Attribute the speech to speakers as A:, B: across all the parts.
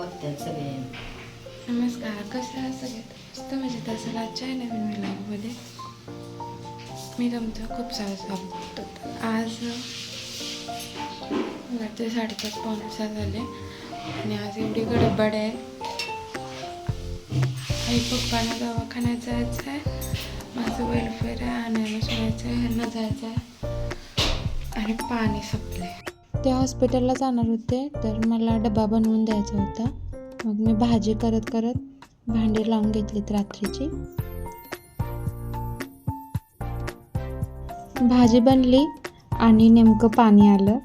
A: बघतात सगळे
B: नमस्कार कसं आहे सगळ्यात मस्त मजेत असेल आजच्या या नवीन व्हिलॉगमध्ये मी तुमचं खूप सारं स्वागत आज घरचे साडेपाच पावणे सहा झाले आणि आज एवढी गडबड आहे. आई पप्पांना दवाखान्यात जायचं आहे माझं वेलफेअर आहे आणायला सोडायचं आहे ह्यांना जायचं आहे आणि पाणी संपले ते हॉस्पिटलला जाणार होते तर मला डबा बनवून द्यायचा होता. मग मी भाजी करत करत भांडी लावून घेतलीत रात्रीची. भाजी बनली आणि नेमकं पाणी आलं.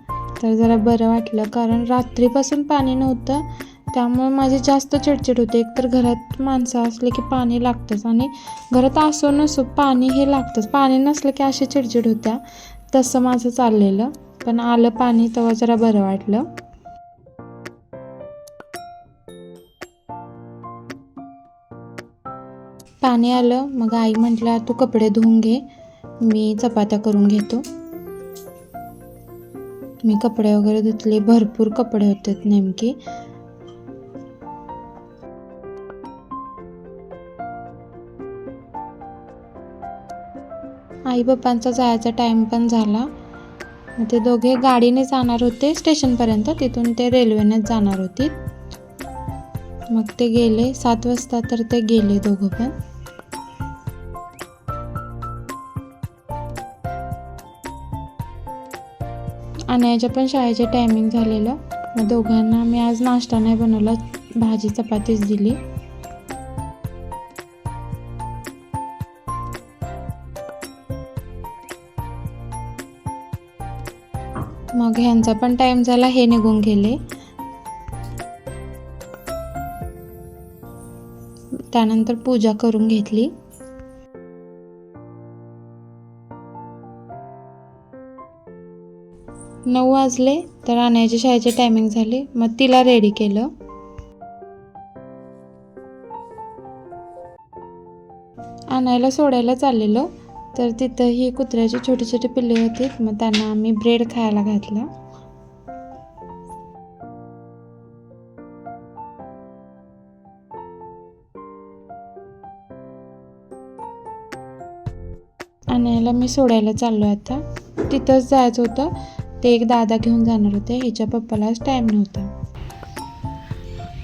B: तर जरा बरं वाटलं कारण रात्रीपासून पाणी नव्हतं. त्यामुळे माझी जास्त चिडचिड होते. एकतर घरात माणसं असले की पाणी लागतंच आणि घरात असो नसो पाणी हे लागतंच. पाणी नसलं की अशी चिडचिड होत्या. तसं माझं चाललेलं. पण आलं पाणी तेव्हा जरा बरं वाटलं. पाणी आलं मग आई म्हटल्या तू कपडे धुवून घे मी चपात्या करून घेतो. मी कपडे वगैरे धुतले भरपूर कपडे होते नेमके. आई बाप्पांचा जायचा टाईम पण झाला. ते दोघे गाडीने जाणार होते स्टेशनपर्यंत. तिथून ते रेल्वेनेच जाणार होते. मग ते गेले सात वाजता तर ते गेले दोघं पण. अनयाच्या पण शाळेचे टायमिंग झालेलं. मग दोघांना मी आज नाश्ता नाही बनवला भाजी चपातीच दिली. मग ह्यांचा पण टाईम झाला हे निघून गेले. त्यानंतर पूजा करून घेतली. नऊ वाजले तर आणायचे शाळेचे टायमिंग झाले. मग तिला रेडी केलं. आणायला सोडायला चाललेलं. तर तिथं ही कुत्र्याची छोटी छोटी पिल्ले होती. मग त्यांना आम्ही ब्रेड खायला घातला. आणायला मी सोडायला चाललो आता. तिथंच जायचं होतं. ते एक दादा घेऊन जाणार होते. हिच्या पप्पालाच टाईम नव्हता.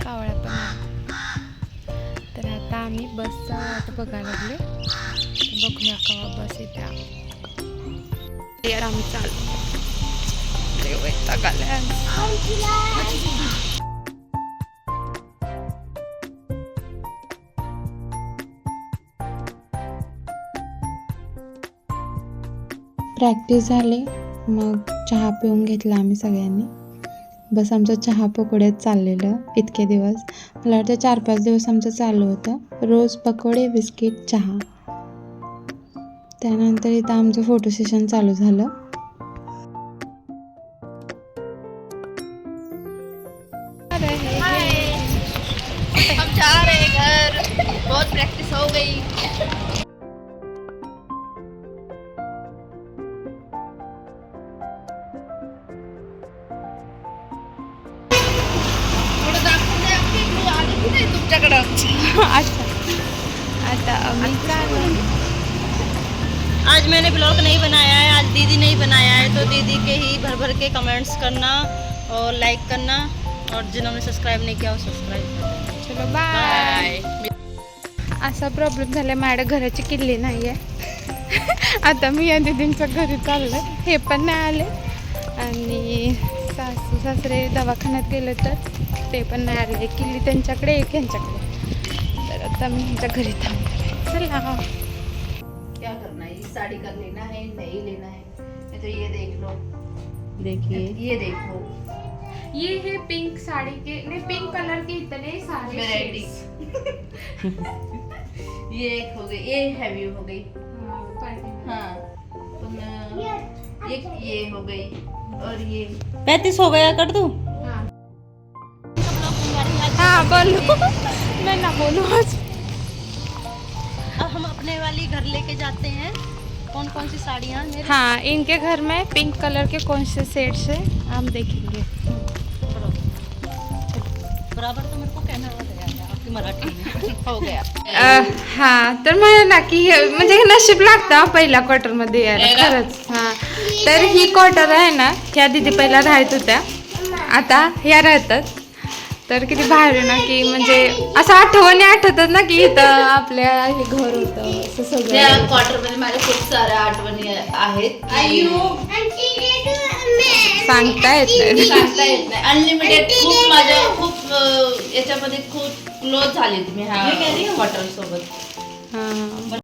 B: कावळ्या पण तर आता आम्ही बसचा वाट बघायला लागले बघूया का बस येत्या यार आम्ही आज. प्रॅक्टिस झाले मग चहा पिऊन घेतला आम्ही सगळ्यांनी. बस आमचं चहा पकोडेच चाललेलं इतके दिवस. मला वाटतं चार पाच दिवस आमचं चालू होतं. रोज पकोडे बिस्किट चहा. त्यानंतर इथं आमचं फोटो सेशन चालू झालं.
C: प्रैक्टिस हो गई
B: अच्छा आता आम्ही चाललो
C: आज मैंने ब्लॉग नहीं बनाया है आज दीदी नहीं बनाया है तो दीदी के ही भर भर के कमेंट्स करना और लाइक करना और जिन्होंने सब्सक्राइब नहीं किया वो सब्सक्राइब करना
B: चलो बाय असा प्रॉब्लेम झाला माझ्या घराची किल्ली नाही आहे. आता मी या दिदींच्या घरी चाललं हे पण नाही आले आणि सासू सासरे दवाखान्यात गेले तर ते पण नाही आले किल्ली त्यांच्याकडे एक यांच्याकडे. तर आता मी ह्यांच्या घरी थांबले चला.
A: है साड़ी का लेना है नहीं लेना है। तो ये देख लो।
C: देखिए।
A: ये देखो
B: ये है पिंक साड़ी के नहीं पिंक कलर के इतने सारे
A: वेराइटी ये एक हो गई ये हैवी हो गई। हाँ पुनः एक ये हो गई और ये।
C: पैंतीस हो गया कर दूँ?
B: हाँ। बोलो। मैं ना बोलूँ आज।
C: अब हम अपने वाली घर लेके जाते हैं। कौन कौन सी साड़ियाँ मेरे?
B: हाँ इनके घर में पिंक कलर के कौन से सेट्स है हम देखेंगे।
C: बराबर तो मेरे को कहना है आपकी मराठी में।
A: हो गया।
B: अ, हा तर म्हणा ना की हे- म्हणजे हे नशीब लागतं हा पहिल्या क्वार्टरमध्ये यायला? खरंच हा. तर ही क्वार्टर आहे ना ह्या दिदी पहिला राहत होत्या. आता ह्या राहतात. तर किती भारी ना की म्हणजे असं आठवणी आठवतात ना की इथं आपल्या हे घर होतं असं
A: त्या
B: सगळं.
A: क्वार्टरमध्ये माझ्या खूप साऱ्या आठवणी आहेत
B: सांगता येत नाही.
A: सांगता येत नाही. अनलिमिटेड खूप माझ्या खूप अं, याच्यामध्ये खूप क्लोज झाले तुम्ही ह्या क्वार्टर सोबत
B: हा.